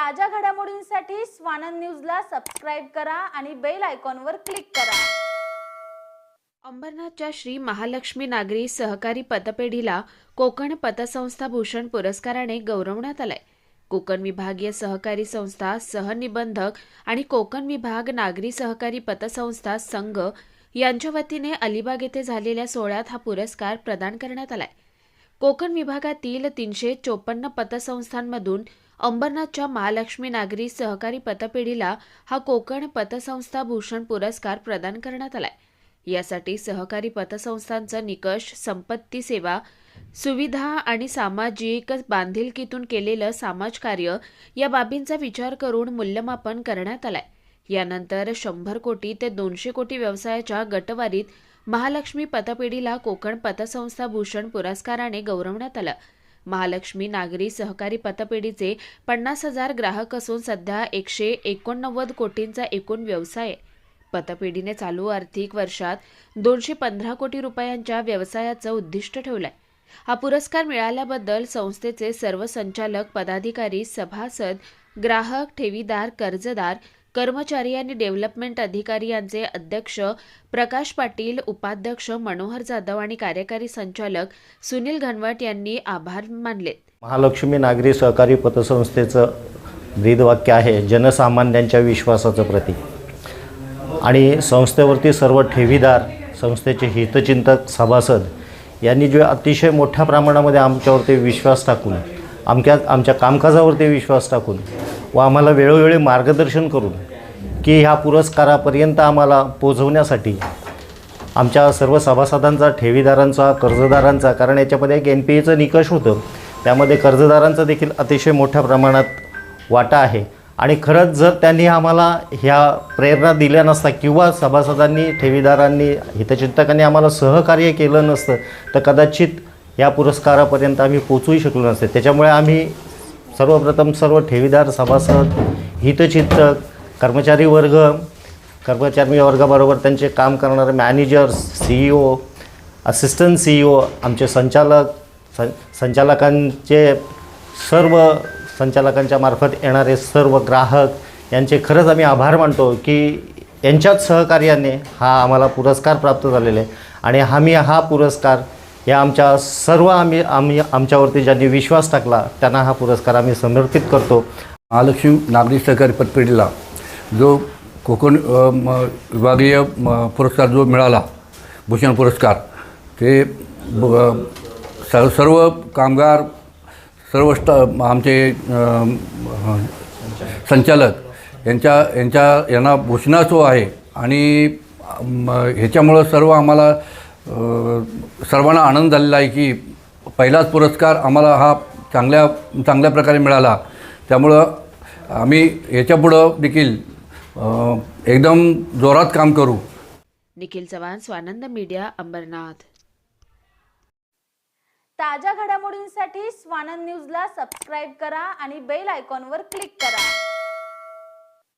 ताज्या घडामोडींसाठी स्वानंद न्यूजला सबस्क्राईब करा आणि बेल आयकॉनवर क्लिक करा. अंबरनाथच्या श्री महालक्ष्मी नागरी सहकारी पतपेढीला कोकण पतसंस्था भूषण पुरस्काराने गौरवण्यात आलाय. कोकण विभागीय सहकारी संस्था सहनिबंधक आणि कोकण विभाग नागरी सहकारी पतसंस्था संघ यांच्या वतीने अलिबाग येथे झालेल्या सोहळ्यात हा पुरस्कार प्रदान करण्यात आलाय. कोकण विभागातील तीनशे चोपन्न पतसंस्थांमधून अंबरनाथच्या महालक्ष्मी नागरी सहकारी पतपेढीला हा कोकण पतसंस्था भूषण पुरस्कार प्रदान करण्यात आलाय. यासाठी सहकारी पतसंस्थांचा निकष संपत्ती सेवा सुविधा आणि सामाजिक बांधिलकीतून केलेलं समाजकार्य या बाबींचा विचार करून मूल्यमापन करण्यात आलाय. यानंतर शंभर कोटी ते दोनशे कोटी व्यवसायाच्या गटवारीत महालक्ष्मी पतपेढीला कोकण पतसंस्था भूषण पुरस्काराने गौरवण्यात आलं. महालक्ष्मी नागरी सहकारी पतपेढीचे पन्नास हजार ग्राहक असून सध्या एकशे एकोणनव्वद कोटींचा एकूण व्यवसाय पतपेढीने चालू आर्थिक वर्षात दोनशे पंधरा कोटी रुपयांच्या व्यवसायाचं उद्दिष्ट ठेवलंय. हा पुरस्कार मिळाल्याबद्दल संस्थेचे सर्व संचालक पदाधिकारी सभासद ग्राहक ठेवीदार कर्जदार कर्मचारी आणि डेव्हलपमेंट अधिकारी यांचे अध्यक्ष प्रकाश पाटील उपाध्यक्ष मनोहर जाधव आणि कार्यकारी संचालक सुनील घनवट यांनी आभार मानले. महालक्ष्मी नागरी सहकारी पतसंस्थेचं ब्रीदवाक्य आहे जनसामान्यांच्या विश्वासाचं प्रतीक. आणि संस्थेवरती सर्व ठेवीदार संस्थेचे हितचिंतक सभासद यांनी जे अतिशय मोठ्या प्रमाणामध्ये आमच्यावरती विश्वास टाकून आमच्या आमच्या कामकाजावरती विश्वास टाकून व आम्हाला वेळोवेळी मार्गदर्शन करून की ह्या पुरस्कारापर्यंत आम्हाला पोचवण्यासाठी आमच्या सर्व सभासदांचा ठेवीदारांचा कर्जदारांचा कारण याच्यामध्ये एक एन पी एचं निकष होतं. त्यामध्ये कर्जदारांचा देखील अतिशय मोठ्या प्रमाणात वाटा आहे. आणि खरंच जर त्यांनी आम्हाला ह्या प्रेरणा दिल्या नसता किंवा सभासदांनी ठेवीदारांनी हितचिंतकांनी आम्हाला सहकार्य केलं नसतं तर कदाचित या पुरस्कारापर्यंत आम्ही पोचूही शकलो नसते. त्याच्यामुळे आम्ही सर्वप्रथम सर्व ठेवीदार सभासद हितचिंतक कर्मचारी वर्ग कर्मचारी वर्गाबरोबर त्यांचे काम करणारे managers C E O assistant C E O आमचे संचालक सं संचालकांचे सर्व संचालकांच्या मार्फत येणारे सर्व ग्राहक यांचे खरंच आम्ही आभार मानतो की यांच्याच सहकार्याने हा आम्हाला पुरस्कार प्राप्त झालेला आहे. आणि आम्ही हा पुरस्कार या आमच्या सर्व आम्ही आम्ही आमच्यावरती ज्यांनी विश्वास टाकला त्यांना हा पुरस्कार आम्ही समर्पित करतो. महालक्ष्मी नागरी सहकारी पतपेढीला जो कोकण म, विभागीय म, पुरस्कार जो मिळाला भूषण पुरस्कार ते ब- सर्व कामगार सर्व स्टा आमचे संचालक यांच्या यांच्या यांना भूषणाचो आहे आणि ह्याच्यामुळं सर्व आम्हाला सर्वांना आनंद झालेला आहे की पहिलाच पुरस्कार आम्हाला हा चांगल्या चांगल्या प्रकारे मिळाला. त्यामुळं आम्ही याच्यापुढं देखील एकदम जोरात काम करू. निखिल चव्हाण स्वानंद मीडिया अंबरनाथ. ताज्या घडामोडींसाठी स्वानंद न्यूजला सबस्क्राईब करा आणि बेल आयकॉनवर क्लिक करा.